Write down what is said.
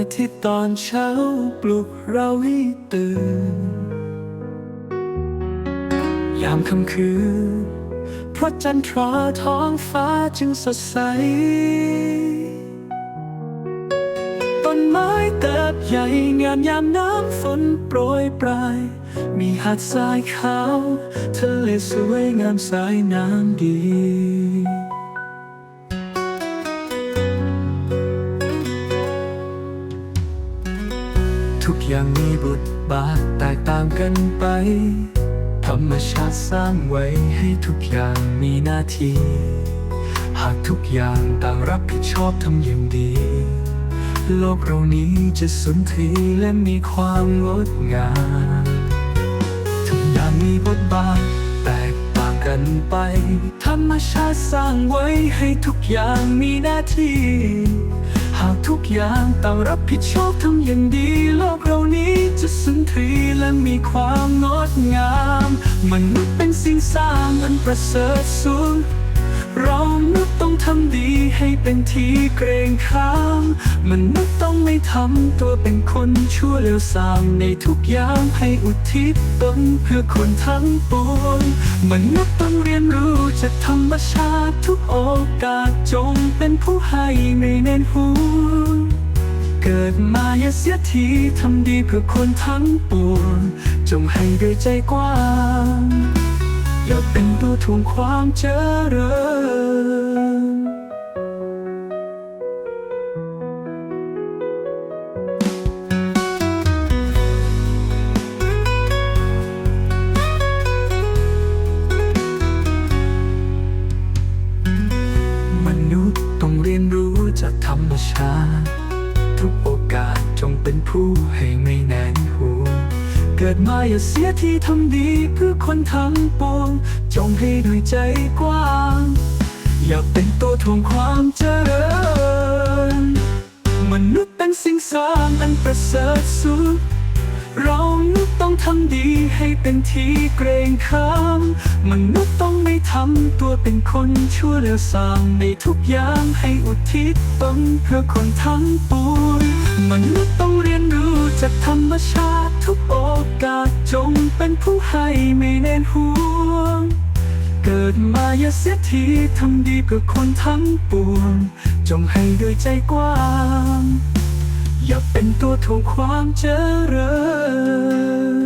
อาทิตย์ตอนเช้าปลุกเราให้ตื่น ยามค่ำคืน เพราะจันทราท้องฟ้าจึงสดใส ต้นไม้เติบใหญ่งามยามน้ำฝนโปรยปลาย มีหาดทรายขาว ทะเลสวยงามสายน้ำดี ทุกอย่างมีบทบาทแตกต่างกันไป ธรรมชาติสร้างไว้ให้ทุกอย่างมีหน้าที่ หากทุกอย่างต่างรับผิดชอบทำอย่างดี โลกเรานี้จะสุนทรีและมีความงดงามทุกอย่างมีบทบาทแตกต่างกันไป ธรรมชาติสร้างไว้ให้ทุกอย่างมีหน้าที่ากทุกอย่างต่างรับผิดชอบทำอย่างดี โลกเรานี้จะสุนทรีและมีความงดงาม มนุษย์เป็นสิ่งสร้างอันประเสริฐสูงเรามนุษย์ ทำดีให้เป็นที่เกรงขามมนุษย์ต้องไม่ทำตัวเป็นคนชั่วเลวทรามในทุกอย่างให้อุทิศตนเพื่อคนทั้งปวงมนุษย์ต้องเรียนรู้จากธรรมชาติทุกโอกาสจงเป็นผู้ให้ไม่เน้นห่วงเกิดมาอย่าเสียทีทำดีเพื่อคนทั้งปวงจงให้ด้วยใจกว้างอย่าเป็นตัวถ่วงความเจริญู้ให้ไม่แน่นห่วเกิดมาอย่าเสียที่ทำดีเพื่อคนทั้งปวง จงให้ด้วยใจกว้าง อย่าเป็นตัวทวงความเจริญ มนุษย์เป็นสิ่งสร้างอันประเสริฐสุด เรานุษย์ต้องทำดีให้เป็นที่เกรงขามมนุษย์ต้องไม่ทำตัวเป็นคนชั่วเลวทรามในทุกอย่างให้อุทิศตนเพื่อคนทั้งปวง มนุษย์ต้องเรียนรู้จากธรรมชาติทุกโอกาสจงเป็นผู้ให้ไม่เน้นห่วง เกิดมาอย่าเสียทีทำดีเพื่อคนทั้งปวง จงให้ด้วยใจกว้าง อย่าเป็นตัวถ่วงความเจริญ